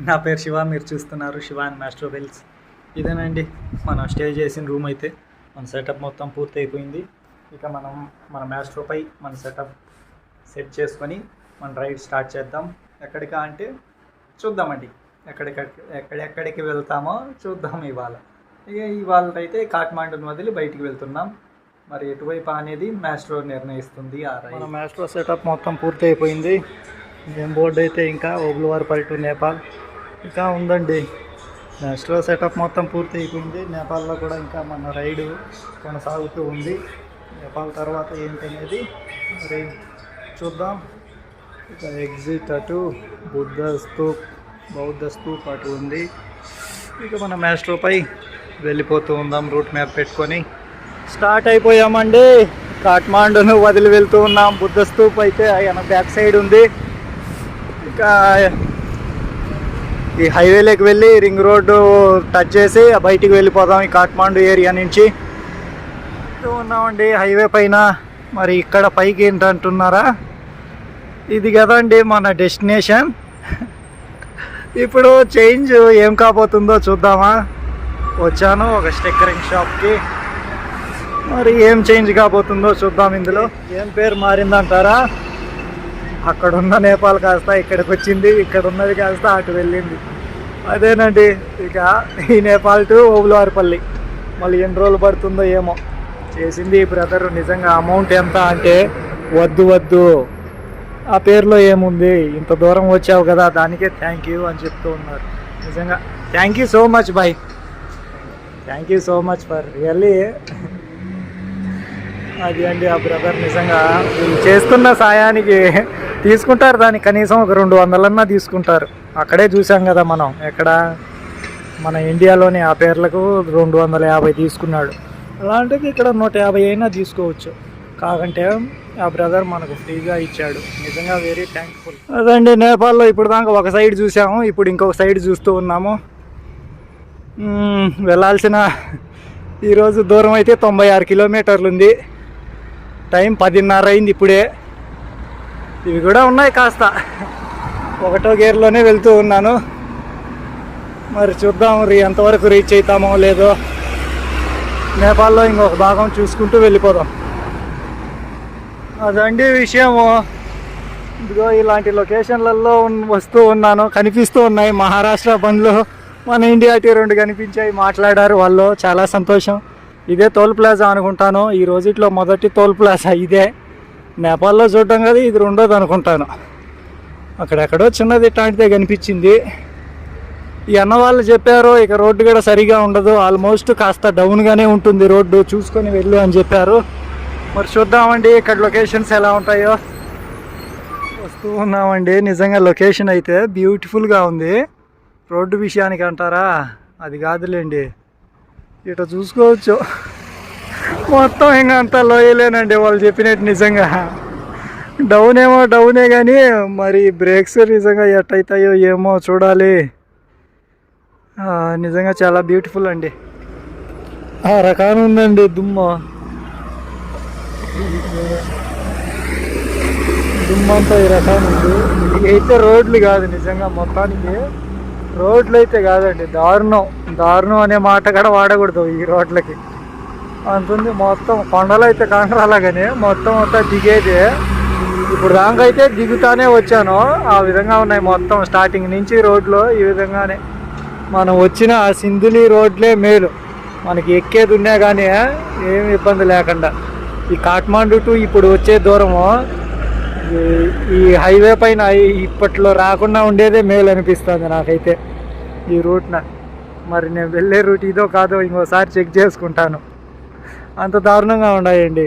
నా పేరు శివ మీరు చూస్తున్నారు శివ అండ్ వెల్స్ ఇదేనండి మనం స్టే చేసిన రూమ్ అయితే. మన సెటప్ మొత్తం పూర్తి అయిపోయింది ఇక మనం మన మ్యాస్ట్రోపై మన సెటప్ సెట్ చేసుకొని మన రైడ్ స్టార్ట్ చేద్దాం. ఎక్కడికా అంటే చూద్దామండి. ఎక్కడిక ఎక్కడెక్కడికి వెళ్తామో చూద్దాం ఇవాళ. ఇక ఇవాళ అయితే కాఠ్మాండుని వదిలి బయటికి వెళ్తున్నాం. మరి ఎటువైపు అనేది మ్యాస్ట్రో నిర్ణయిస్తుంది ఆ రైడ్ మన మ్యాస్ట్రో సెటప్ మొత్తం పూర్తి అయిపోయింది గేమ్ బోర్డు అయితే ఇంకా ఓబ్లువార్పల్లి టు నేపాల్. ఇంకా ఉందండి. నెక్స్ట్లో సెటప్ మొత్తం పూర్తి అయిపోయింది. నేపాల్లో కూడా ఇంకా మన రైడు కొనసాగుతూ ఉంది. నేపాల్ తర్వాత ఏంటనేది మరి చూద్దాం. ఇక ఎగ్జిట్ అటు బుద్ధ స్తూప్ బౌద్ధ స్తూప్ అటు ఉంది. ఇక మన మ్యాస్ట్రోపై వెళ్ళిపోతూ ఉందాం రూట్ మ్యాప్ పెట్టుకొని. స్టార్ట్ అయిపోయామండి. కాఠ్మాండును వదిలి వెళ్తూ ఉన్నాం. బుద్ధ స్తూప్ అయితే ఆయన బ్యాక్ సైడ్ ఉంది. ఇంకా ఈ హైవేలోకి వెళ్ళి రింగ్ రోడ్డు టచ్ చేసి బయటికి వెళ్ళిపోదాం ఈ కాఠ్మాండు ఏరియా నుంచి. ఉన్నామండి హైవే పైన. మరి ఇక్కడ పైకి ఏంటంటున్నారా? ఇది కదండి మన డెస్టినేషన్. ఇప్పుడు చేంజ్ ఏం కాబోతుందో చూద్దామా? వచ్చాను ఒక స్టిక్కరింగ్ షాప్కి. మరి ఏం చేంజ్ కాబోతుందో చూద్దాం ఇందులో. ఏం పేరు మారిందంటారా? అక్కడున్న నేపాల్ కాస్త ఇక్కడికి వచ్చింది ఇక్కడ ఉన్నది కాస్త అటు వెళ్ళింది. అదేనండి ఇక ఈ నేపాల్ టు ఓబులవారిపల్లి. మళ్ళీ ఎన్ని రోజులు పడుతుందో ఏమో. చేసింది ఈ బ్రదర్ నిజంగా అమౌంట్ ఎంత అంటే వద్దు వద్దు. ఆ పేరులో ఏముంది? ఇంత దూరం వచ్చావు కదా దానికే థ్యాంక్ యూ అని చెప్తూ ఉన్నారు. నిజంగా thank you so much boy thank you so much for really అది అండి ఆ బ్రదర్ నిజంగా వీళ్ళు చేస్తున్న సాయానికి తీసుకుంటారు. దాన్ని కనీసం ఒక రెండు వందలన్నా తీసుకుంటారు. అక్కడే చూసాం కదా మనం. ఎక్కడ? మన ఇండియాలోని ఆ పేర్లకు రెండు వందల యాభై తీసుకున్నాడు. అలాంటిది ఇక్కడ నూట యాభై అయినా తీసుకోవచ్చు. కాకంటే ఆ బ్రదర్ మనకు ఫ్రీగా ఇచ్చాడు. నిజంగా వెరీ థ్యాంక్ఫుల్ అదండి నేపాల్లో ఇప్పుడు దాకా ఒక సైడ్ చూసాము ఇప్పుడు ఇంకొక సైడ్ చూస్తూ ఉన్నాము. వెళ్ళాల్సిన ఈరోజు దూరం అయితే తొంభై ఆరు కిలోమీటర్లు ఉంది. టైం పదిన్నర అయింది ఇప్పుడే. ఇవి కూడా ఉన్నాయి కాస్త. ఒకటో గేర్లోనే వెళ్తూ ఉన్నాను. మరి చూద్దాం రీ ఎంతవరకు రీచ్ అవుతామో లేదో. నేపాల్లో ఇంకొక భాగం చూసుకుంటూ వెళ్ళిపోదాం. అదండి విషయము. ఇదిగో ఇలాంటి లొకేషన్లలో వస్తూ ఉన్నాను. కనిపిస్తూ ఉన్నాయి. మహారాష్ట్ర బండ్లు మన ఇండియా టీ రెండు కనిపించాయి. మాట్లాడారు వాళ్ళు. చాలా సంతోషం. ఇదే టోల్ ప్లాజా అనుకుంటాను. ఈ రోజుట్లో మొదటి టోల్ ప్లాజా ఇదే. నేపాల్లో చూడటం కదా ఇది రెండోది అనుకుంటాను. అక్కడెక్కడో చిన్నది ఇట్లాంటిదే కనిపించింది. ఈ అన్న వాళ్ళు చెప్పారు ఇక రోడ్డు కూడా సరిగా ఉండదు ఆల్మోస్ట్ కాస్త డౌన్గానే ఉంటుంది రోడ్డు చూసుకొని వెళ్ళు అని చెప్పారు. మరి చూద్దామండి ఇక్కడ లొకేషన్స్ ఎలా ఉంటాయో. వస్తూ ఉన్నామండి నిజంగా లొకేషన్ అయితే బ్యూటిఫుల్గా ఉంది. రోడ్డు విషయానికి అంటారా? అది కాదులేండి. ఇట చూసుకోవచ్చు. మొత్తం ఇంకా అంత లోయలేనండి వాళ్ళు చెప్పినట్టు నిజంగా. డౌన్ ఏమో డౌనే కానీ మరి బ్రేక్స్ నిజంగా ఎట్టయితాయో ఏమో చూడాలి. నిజంగా చాలా బ్యూటిఫుల్ అండి. ఆ రకాన ఉందండి దుమ్మ. దుమ్మంతా ఈ రకాన ఉంది. ఇది అయితే రోడ్లు కాదు నిజంగా మొత్తానికి. రోడ్లు అయితే కాదండి దారుణం. దారుణం అనే మాట కూడా వాడకూడదు ఈ రోడ్లకి. అంతుంది మొత్తం కొండలు అయితే కాండ్రాలాగానే మొత్తం అంతా దిగేది. ఇప్పుడు దానికైతే దిగుతానే వచ్చాను. ఆ విధంగా ఉన్నాయి మొత్తం స్టార్టింగ్ నుంచి రోడ్లు ఈ విధంగానే. మనం వచ్చిన ఆ సింధులి రోడ్లే మేలు. మనకి ఎక్కేది ఉన్నా కానీ ఏమి ఇబ్బంది లేకుండా. ఈ కాఠ్మాండు టు ఇప్పుడు వచ్చే దూరము ఈ- ఈ హైవే పైన ఇప్పట్లో రాకుండా ఉండేదే మేలు అనిపిస్తుంది నాకైతే. ఈ రూట్న. మరి నేను వెళ్ళే రూట్ ఇదో కాదో ఇంకోసారి చెక్ చేసుకుంటాను. అంత దారుణంగా ఉన్నాయండి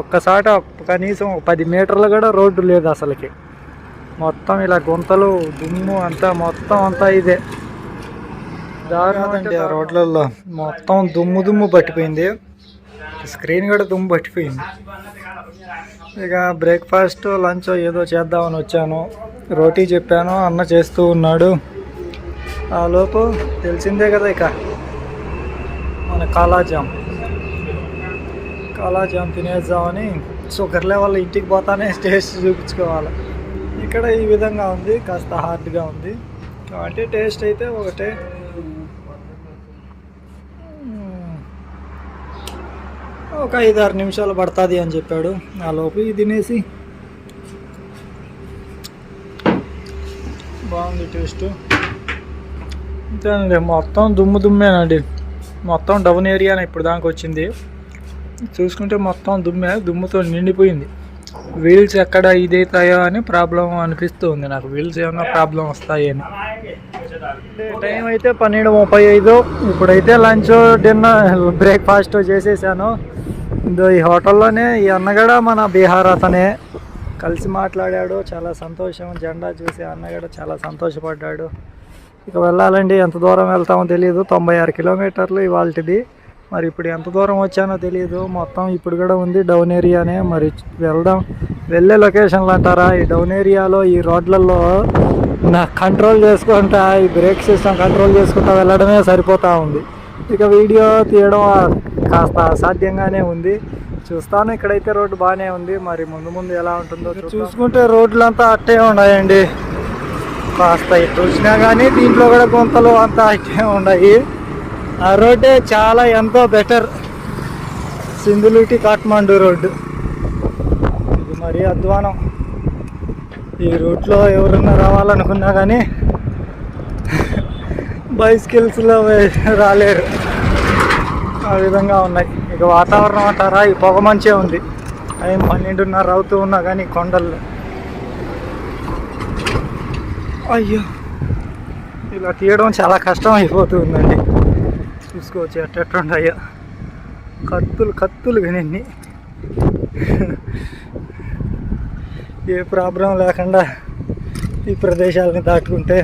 ఒక్కసాట కనీసం పది మీటర్లు కూడా రోడ్డు లేదు అసలుకి. మొత్తం ఇలా గుంతలు దుమ్ము అంతా మొత్తం అంతా ఇదే. దారుణం ఆ రోడ్లలో మొత్తం దుమ్ము దుమ్ము పట్టిపోయింది. స్క్రీన్ కూడా దుమ్ము పట్టిపోయింది. ఇక బ్రేక్ఫాస్ట్ లంచ్ ఏదో చేద్దామని వచ్చాను. రోటీ చెప్పాను అన్న చేస్తూ ఉన్నాడు. ఆ లోపు తెలిసిందే కదా ఇక. మన కాలాజామ్. కాలాజామ్ తినేద్దామని షుగర్ లెవెల్ ఇంటికి పోతానే టేస్ట్ చూపించుకోవాలి. ఇక్కడ ఈ విధంగా ఉంది కాస్త హార్డ్గా ఉంది. కాబట్టి టేస్ట్ అయితే ఒకటే. ఒక ఐదు ఆరు నిమిషాలు పడుతుంది అని చెప్పాడు. ఆ లోపు ఇది తినేసి. బాగుంది టేస్ట్. అంతేనండి మొత్తం దుమ్ము దుమ్మేనండి. మొత్తం డౌన్ ఏరియానే ఇప్పుడు దానికి వచ్చింది. చూసుకుంటే మొత్తం దుమ్మే దుమ్ముతో నిండిపోయింది. వీల్స్ ఎక్కడ ఇదైతాయో అని ప్రాబ్లం అనిపిస్తుంది నాకు. వీల్స్ ఏమైనా ప్రాబ్లం వస్తాయి అని టైం అయితే పన్నెండు ముప్పై ఐదు. ఇప్పుడైతే లంచ్ డిన్నర్ బ్రేక్ఫాస్ట్ చేసేసాను. ఇదో ఈ హోటల్లోనే ఈ అన్నగడ మన బీహార్ అతనే. కలిసి మాట్లాడాడు. చాలా సంతోషం. జెండా చూసి అన్నగడ చాలా సంతోషపడ్డాడు. ఇక వెళ్ళాలండి ఎంత దూరం వెళ్తామో తెలియదు తొంభై ఆరు కిలోమీటర్లు ఇవాళది మరి ఇప్పుడు ఎంత దూరం వచ్చానో తెలియదు మొత్తం ఇప్పుడు కూడా ఉంది డౌన్ ఏరియానే. మరి వెళ్దాం. వెళ్ళే లొకేషన్లు అంటారా? ఈ డౌన్ ఏరియాలో ఈ రోడ్లలో నా కంట్రోల్ చేసుకుంటా ఈ బ్రేక్ సిస్టమ్ కంట్రోల్ చేసుకుంటా వెళ్ళడమే సరిపోతా ఉంది. ఇక వీడియో తీయడం కాస్త అసాధ్యంగానే ఉంది. చూస్తాను ఇక్కడైతే రోడ్డు బాగానే ఉంది. మరి ముందు ముందు ఎలా ఉంటుందో చూసుకుంటే రోడ్లు అంతా అట్టే ఉన్నాయండి. కాస్త ఇటు వచ్చినా కానీ దీంట్లో కూడా గుంతలు అంతా అయితే ఉన్నాయి ఆ రోడ్డే చాలా ఎంతో బెటర్ సింధులూటి కాట్మాండు రోడ్డు. ఇది మరీ అధ్వానం. ఈ రూట్లో ఎవరన్నా రావాలనుకున్నా కానీ బైసికల్స్లో రాలేరు. ఆ విధంగా ఉన్నాయి. ఇక వాతావరణం అంటారా? ఈ పొగ మంచే ఉంది. అవి పన్నెండున్నర అవుతూ ఉన్నా కానీ కొండల్లో. అయ్యో ఇలా తీయడం చాలా కష్టం అయిపోతుందండి. చూసుకోవచ్చు ఎట్టెట్టుండయో కత్తులు కత్తులు కానీ ఏ ప్రాబ్లం లేకుండా ఈ ప్రదేశాలని దాటుకుంటే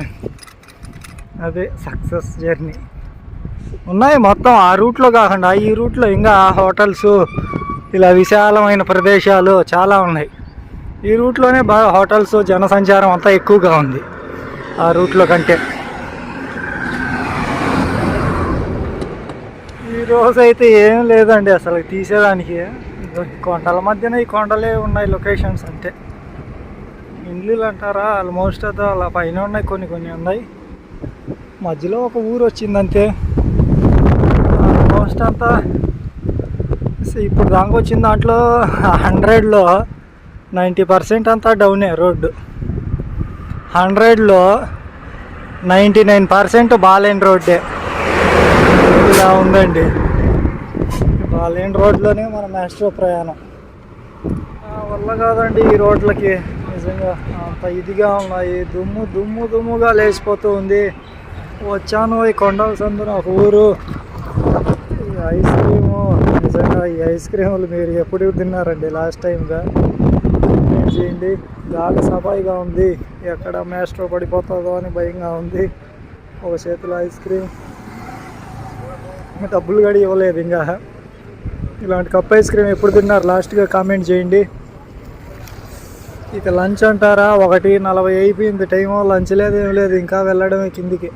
అదే సక్సెస్ జర్నీ. ఉన్నాయి మొత్తం ఆ రూట్లో కాకుండా ఈ రూట్లో ఇంకా హోటల్స్ ఇలా విశాలమైన ప్రదేశాలు చాలా ఉన్నాయి. ఈ రూట్లోనే బాగా హోటల్స్ జనసంచారం అంతా ఎక్కువగా ఉంది. ఆ రూట్లో కంటే. ఈరోజు అయితే ఏం లేదండి అసలు తీసేదానికి. కొండల మధ్యన ఈ కొండలే ఉన్నాయి లొకేషన్స్ అంటే ఇండ్లు అంటారా? ఆల్మోస్ట్ అయితే అలా పైన ఉన్నాయి కొన్ని కొన్ని ఉన్నాయి. మధ్యలో ఒక ఊరు వచ్చిందంటే ఆల్మోస్ట్ అంతా ఇప్పుడు దాకా వచ్చిన దాంట్లో హండ్రెడ్లో నైంటీ పర్సెంట్ అంతా డౌనే రోడ్డు. హండ్రెడ్లో నైంటీ నైన్ పర్సెంట్ బాలేని రోడ్డే. ఇలా ఉందండి. బాలేని రోడ్లోనే మన మెస్ట్రో ప్రయాణం. వల్ల కాదండి ఈ రోడ్లకి. నిజంగా అంత ఇదిగా ఉన్నాయి. దుమ్ము దుమ్ము దుమ్ముగా లేచిపోతూ ఉంది. వచ్చాను ఈ కొండల సందున ఒక ఊరు. ఈ ఐస్ క్రీము నిజంగా ఈ ఐస్ క్రీములు మీరు ఎప్పుడు తిన్నారండి లాస్ట్ టైంగా చేయండి? గాలి సఫాయిగా ఉంది. ఎక్కడ మేస్ట్రో పడిపోతుందో అని భయంగా ఉంది. ఒక చేతిలో ఐస్ క్రీమ్ డబ్బులు గడి ఇవ్వలేదు ఇంకా. ఇలాంటి కప్ ఐస్ క్రీమ్ ఎప్పుడు తిన్నారు? లాస్ట్గా కామెంట్ చేయండి. ఇక లంచ్ అంటారా? ఒకటి నలభై అయిపోయింది. టైము లంచ్ లేదు ఏం లేదు. ఇంకా వెళ్ళడమే కిందికి.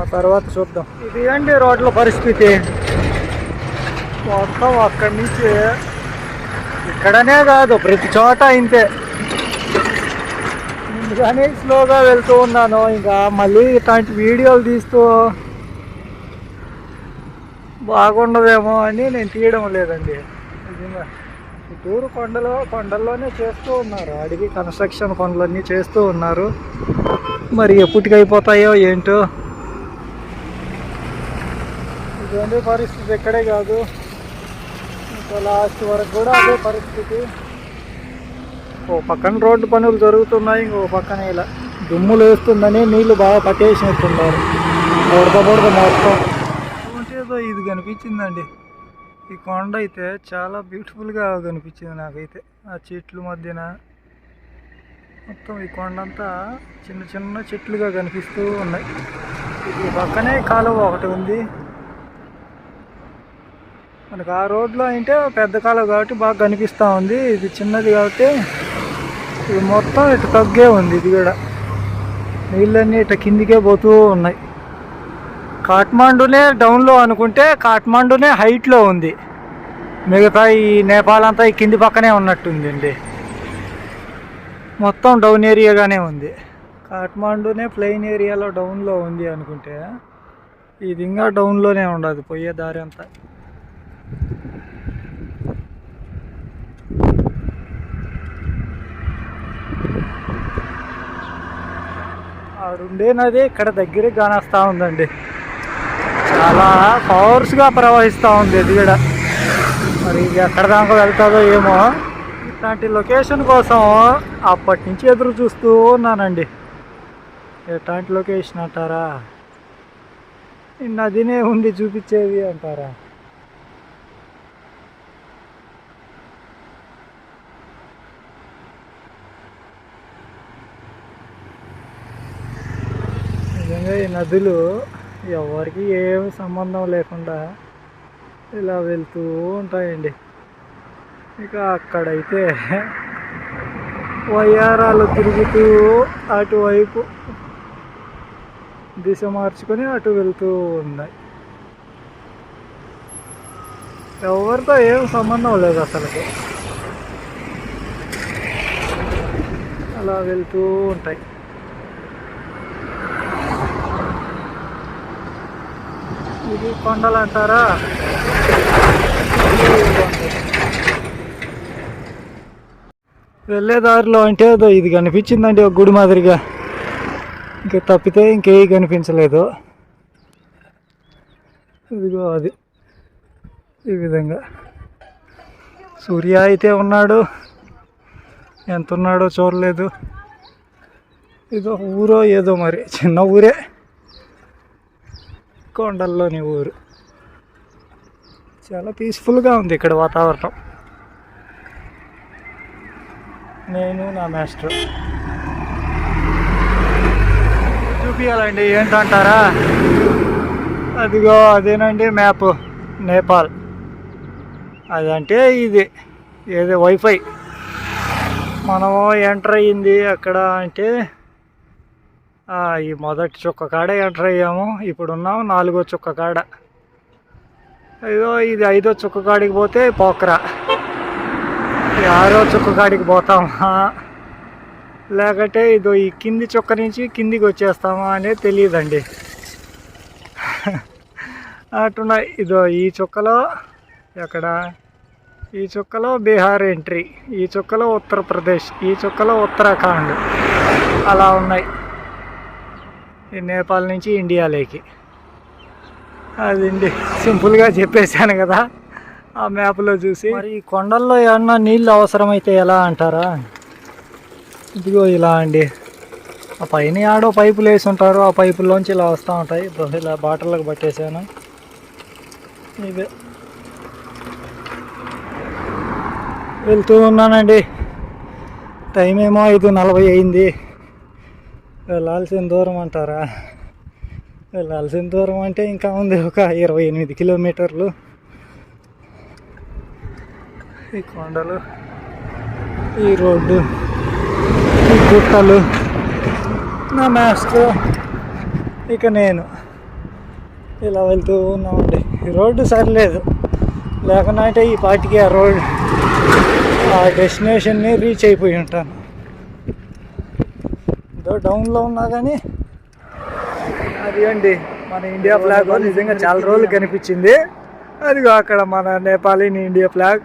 ఆ తర్వాత చూద్దాం. ఇది ఏంటి రోడ్ల పరిస్థితి? మొత్తం అక్కడి నుంచి ఇక్కడనే కాదు ప్రతి చోట ఇంతే. ముందుగానే స్లోగా వెళ్తూ ఉన్నాను ఇంకా మళ్ళీ ఇట్లాంటి వీడియోలు తీస్తూ బాగుండదేమో అని నేను తీయడం లేదండి. టూరు కొండలో కొండల్లోనే చేస్తూ ఉన్నారు. అడిగి కన్స్ట్రక్షన్ పనులన్నీ చేస్తూ ఉన్నారు. మరి ఎప్పటికైపోతాయో ఏంటో? ఇటువంటి పరిస్థితి? ఎక్కడే కాదు. లాస్ట్ వరకు కూడా అదే పరిస్థితి. ఓ పక్కన రోడ్డు పనులు జరుగుతున్నాయి ఇంకో పక్కన ఇలా దుమ్ములు వేస్తుందని నీళ్ళు బాగా పట్టేసినట్టున్నారు. బుడద బుడద మొత్తం. ఏదో ఇది కనిపించిందండి. ఈ కొండ అయితే చాలా బ్యూటిఫుల్గా కనిపించింది నాకైతే. ఆ చెట్లు మధ్యన మొత్తం ఈ కొండ అంతా చిన్న చిన్న చెట్లుగా కనిపిస్తూ ఉన్నాయి. ఈ పక్కనే కాలువ ఒకటి ఉంది. మనకు ఆ రోడ్లో అంటే పెద్ద కాలువ కాబట్టి బాగా కనిపిస్తూ ఉంది. ఇది చిన్నది కాబట్టి ఇది మొత్తం ఇటు తగ్గే ఉంది ఇది కూడా. నీళ్ళన్నీ ఇటు కిందికే పోతూ ఉన్నాయి. కాఠ్మాండునే డౌన్లో అనుకుంటే కాఠ్మాండునే హైట్లో ఉంది. మిగతా ఈ నేపాల్ అంతా ఈ కింది పక్కనే ఉన్నట్టుందండి. మొత్తం డౌన్ ఏరియాగానే ఉంది. కాఠ్మాండూనే ప్లెయిన్ ఏరియాలో డౌన్లో ఉంది అనుకుంటే ఇది ఇంకా డౌన్లోనే ఉండదు పోయే దారి అంతా. ఆడుండే నది ఇక్కడ దగ్గరే కానొస్తూ ఉందండి. చాలా పవర్స్గా ప్రవహిస్తూ ఉంది ఇది కూడా. మరి ఇది ఎక్కడ దాకా వెళ్తుందో ఏమో. ఇట్లాంటి లొకేషన్ కోసం అప్పటి నుంచి ఎదురు చూస్తూ ఉన్నానండి. ఎట్లాంటి లొకేషన్ అంటారా? నదినే ఉంది చూపించేది అంటారా? నిజంగా ఈ నదులు ఎవరికి ఏం సంబంధం లేకుండా ఇలా వెళ్తూ ఉంటాయండి. ఇక అక్కడైతే వయ్యారాలు తిరుగుతూ అటువైపు దిశ మార్చుకొని అటు వెళ్తూ ఉన్నాయి. ఎవరితో ఏం సంబంధం లేదు అసలు అలా వెళ్తూ ఉంటాయి. ఇది కొండలు అంటారా? వెళ్ళే దారిలో అంటే ఏదో ఇది కనిపించిందండి ఒక గుడి మాదిరిగా. ఇంకా తప్పితే ఇంకే కనిపించలేదు. ఇదిగో అది. ఈ విధంగా. సూర్య అయితే ఉన్నాడు. ఎంత ఉన్నాడో చూడలేదు. ఇదో ఊరో ఏదో మరి చిన్న ఊరే. కొండల్లోని ఊరు. చాలా పీస్ఫుల్గా ఉంది ఇక్కడ వాతావరణం. నేను నా మాస్టర్ చూపించాలండి ఏంటంటారా? అదిగో అదేనండి మ్యాప్ నేపాల్. అదంటే ఇది. ఏది వైఫై మనము ఎంటర్ అయ్యింది అక్కడ అంటే ఈ మొదటి చుక్క కాడ ఎంటర్ అయ్యాము. ఇప్పుడు ఉన్నాము నాలుగో చుక్క కాడ. అయ్యో ఇది ఐదో చుక్క కాడికి పోతే పోకరా. ఆరో చుక్క కాడికి పోతామా? లేకపోతే ఇదో ఈ కింది చుక్క నుంచి కిందికి వచ్చేస్తామా అనేది తెలియదండి. అటున్నా ఇదో ఈ చుక్కలో ఎక్కడ? ఈ చుక్కలో బీహార్ ఎంట్రీ ఈ చుక్కలో ఉత్తరప్రదేశ్ ఈ చుక్కలో ఉత్తరాఖండ్. అలా ఉన్నాయి. నేపాల్ నుంచి ఇండియాలోకి అదండి. సింపుల్గా చెప్పేశాను కదా. ఆ మ్యాప్లో చూసి. మరి ఈ కొండల్లో ఏమన్నా నీళ్ళు అవసరమైతే ఎలా అంటారా? ఇదిగో ఇలా అండి. ఆ పైన ఆడో పైపులు వేసి ఉంటారు. ఆ పైపుల్లోంచి ఇలా వస్తూ ఉంటాయి. ఇలా బాటిల్లకు పట్టేశాను. ఇదే వెళ్తూ ఉన్నానండి. టైం ఏమో ఐదు నలభై అయింది. వెళ్ళాల్సిన దూరం అంటారా? వెళ్ళాల్సిన దూరం అంటే ఇంకా ఉంది ఒక ఇరవై ఎనిమిది కిలోమీటర్లు. ఈ కొండలు ఈ రోడ్డు ఈ గుట్టలు నా మ్యాప్స్లో ఇక నేను ఇలా వెళ్తూ ఉన్నామండి. ఈ రోడ్డు సరిలేదు. లేకపోతే ఈ పాటికి ఆ రోడ్ ఆ డెస్టినేషన్ని రీచ్ అయిపోయి ఉంటాను. ఏదో డౌన్లో ఉన్నా కానీ అది అండి. మన ఇండియా ఫ్లాగ్ నిజంగా చాలా రోజులు కనిపించింది. అదిగో అక్కడ మన నేపాలీని ఇండియా ఫ్లాగ్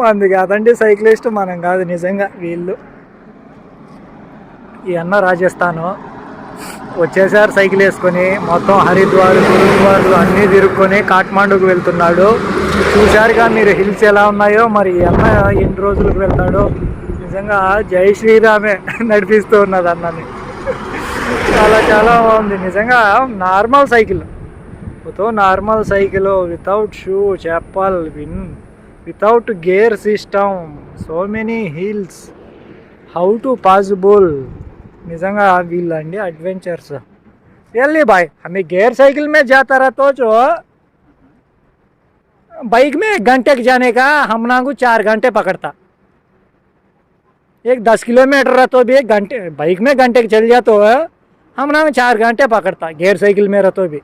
మనది కాదండి సైక్లిస్ట్ మనం కాదు నిజంగా వీళ్ళు. ఈ అన్న రాజస్థాను. వచ్చేసారు సైకిల్ వేసుకొని మొత్తం హరిద్వార్ గురుద్వార్లు అన్నీ తిరుక్కొని కాఠ్మాండూకి వెళ్తున్నాడు. చూశారుగా మీరు హిల్స్ ఎలా ఉన్నాయో మరి ఈ అన్న ఎన్ని రోజులకు వెళ్తాడో. నిజంగా జై శ్రీరామే నడిపిస్తూ ఉన్నది అన్నని చాలా చాలా బాగుంది నిజంగా నార్మల్ సైకిల్ తో normal cycle without shoe chappal win without gear system so many hills how to possible నిజంగా వీళ్ళండి అడ్వెంచర్స్ रियली भाई हमें गेयर साइकिल में जाता रहा तो जो बाइक में एक घंटे के जाने का हम ना को चार घंटे पकड़ता एक दस किलोमीटर रहा तो भी एक घंटे बाइक में घंटे के चल जाता तो हम ना चार घंटे पकड़ता गेयर साइकिल में रहा तो भी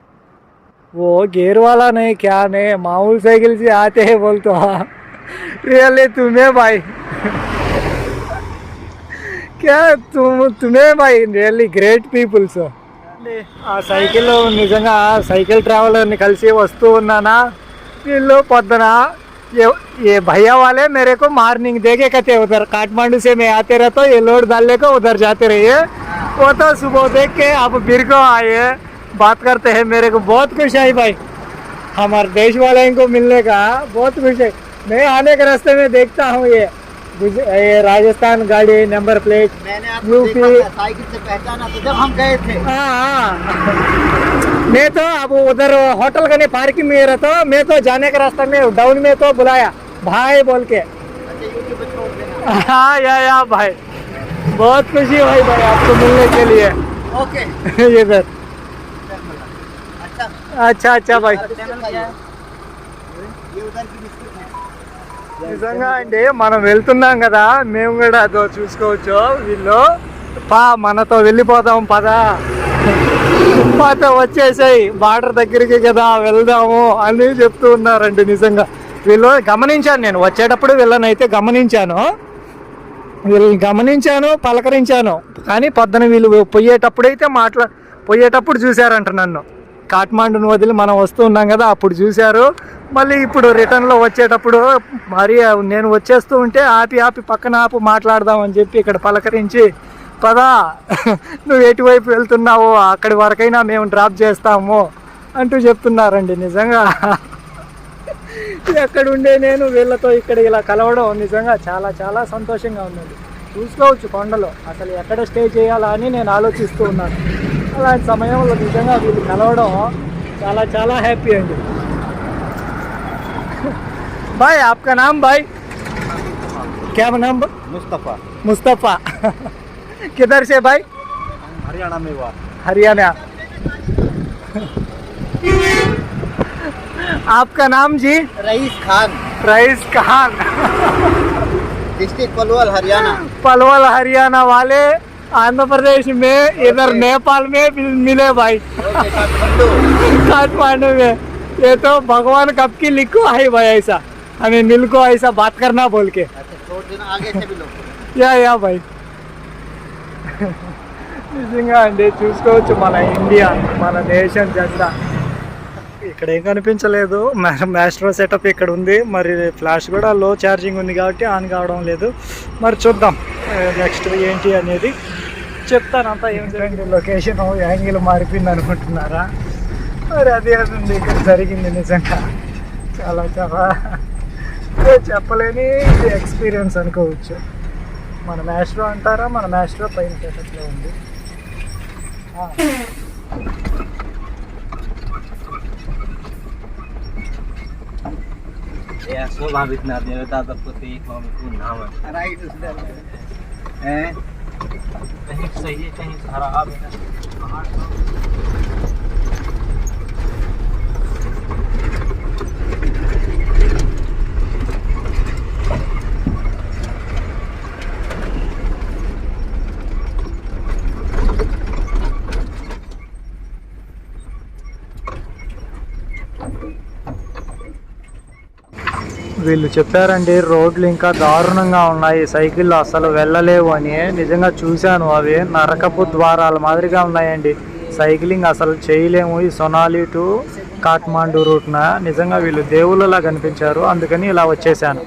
वो गेयर वाला नहीं क्या नहीं मामूल साइकिल से आते हैं बोल तो रियली तुम्हें भाई क्या तुम तुम्हें भाई रियली గ్రేట్ పీపుల్స్ ఆ సైకిల్ నిజంగా సైకిల్ ట్రావెలర్ని కలిసి వస్తూ ఉన్నానా వీళ్ళు పొద్దున ये ये भैया वाले मेरे को मॉर्निंग देके कहते उधर काठमांडू से मैं आते रहता हूँ, ये लोड डालने को उधर जाते रहिए। वो तो सुबह देख के आप बिर को आए बात करते हैं, मेरे को बहुत खुश आई भाई। हमारे देश वाले को मिलने का बहुत खुश है। मैं आने के रास्ते में देखता हूँ ये। राजस्थान गाड़ी नंबर प्लेट। मैंने आपको यूपी। साइकिल से पहचाना तो जब हम गए थे। हाँ हाँ। मैं तो अब उधर होटल का नहीं पार्किंग में रहता हूँ मैं तो जाने के रास्ते में डाउन में तो बुलाया भाई बोल के। अच्छा हाँ या या भाई। बहुत खुशी हुई भाई आपको मिलने के लिए। ओके। इधर अच्छा। अच्छा अच्छा भाई। నిజంగా అండి మనం వెళ్తున్నాం కదా మేము కూడా అదో చూసుకోవచ్చు వీళ్ళు. పా మనతో వెళ్ళిపోదాం పదా. మాతో వచ్చేసాయి బార్డర్ దగ్గరికి కదా వెళ్దాము అని చెప్తూ ఉన్నారండి నిజంగా. వీళ్ళు గమనించాను నేను వచ్చేటప్పుడు వీళ్ళనైతే గమనించాను. వీళ్ళని గమనించాను పలకరించాను. కానీ పొద్దున వీళ్ళు పోయేటప్పుడైతే మాట్లా పోయేటప్పుడు చూశారంట నన్ను. కాఠ్మాండును వదిలి మనం వస్తూ ఉన్నాం కదా అప్పుడు చూశారు. మళ్ళీ ఇప్పుడు రిటర్న్లో వచ్చేటప్పుడు మరి నేను వచ్చేస్తూ ఉంటే ఆపి ఆపి పక్కన ఆపి మాట్లాడదాం అని చెప్పి ఇక్కడ పలకరించి పదా నువ్వు ఎటువైపు వెళ్తున్నావు అక్కడి వరకైనా మేము డ్రాప్ చేస్తాము అంటూ చెప్తున్నారండి నిజంగా. ఎక్కడుండే నేను వీళ్ళతో ఇక్కడ ఇలా కలవడం నిజంగా చాలా చాలా సంతోషంగా ఉందండి. చూసుకోవచ్చు కొండలో అసలు ఎక్కడ స్టే చేయాలా అని నేను ఆలోచిస్తూ ఉన్నాను. అలాంటి సమయంలో నిజంగా వీళ్ళు కలవడం చాలా చాలా హ్యాపీ అండి. भाई आपका नाम भाई? क्या नाम मुस्तफ़ा। मुस्तफ़ा। किधर से भाई? हरियाणा में हुआ। हरियाणा। आपका नाम जी? रईस खान। रईस खान। डिस्ट्रिक्ट पलवल हरियाणा। पलवल हरियाणा वाले आंध्र प्रदेश में इधर नेपाल में मिले भाई। काठमांडू। में। ये तो भगवान कब की लिखो है भाई ऐसा। हमें मिल को ऐसा बात करना बोल के अच्छा छोड़ देना आगे से भी लोग యా యా బాయ్ నిజంగా అండి చూసుకోవచ్చు మన ఇండియా మన దేశం జెండా ఇక్కడ ఏం కనిపించలేదు మ్యాస్ట్రో సెటప్ ఇక్కడ ఉంది మరి ఫ్లాష్ కూడా లో ఛార్జింగ్ ఉంది కాబట్టి ఆన్ కావడం లేదు మరి చూద్దాం నెక్స్ట్ ఏంటి అనేది చెప్తాను అంతా ఏంటంటే లొకేషన్ యాంగిల్ మారిపోయింది అనుకుంటున్నారా మరి అదే ఉంది ఇక్కడ జరిగింది నిజంగా చాలా చాలా ఏ చెప్పలేని ఎక్స్పీరియన్స్ అనుకోవచ్చు మన మ్యాస్ట్రో అంటారా మన మ్యాస్ట్రో పైన సెటప్లో ఉంది ఆ. या स्वाभाविक ना दे दादा पोते एक मामले को नाम है राइट उधर हैं कहीं सही है कहीं खराब है వీళ్ళు చెప్పారండి రోడ్లు ఇంకా దారుణంగా ఉన్నాయి సైకిళ్ళు అసలు వెళ్ళలేవు అని. నిజంగా చూశాను అవి నరకపు ద్వారాల మాదిరిగా ఉన్నాయండి. సైక్లింగ్ అసలు చేయలేము ఈ సొనాలి టు కాఠ్మాండు రూట్న. నిజంగా వీళ్ళు దేవుళ్ళలా కనిపించారు అందుకని ఇలా వచ్చేసాను.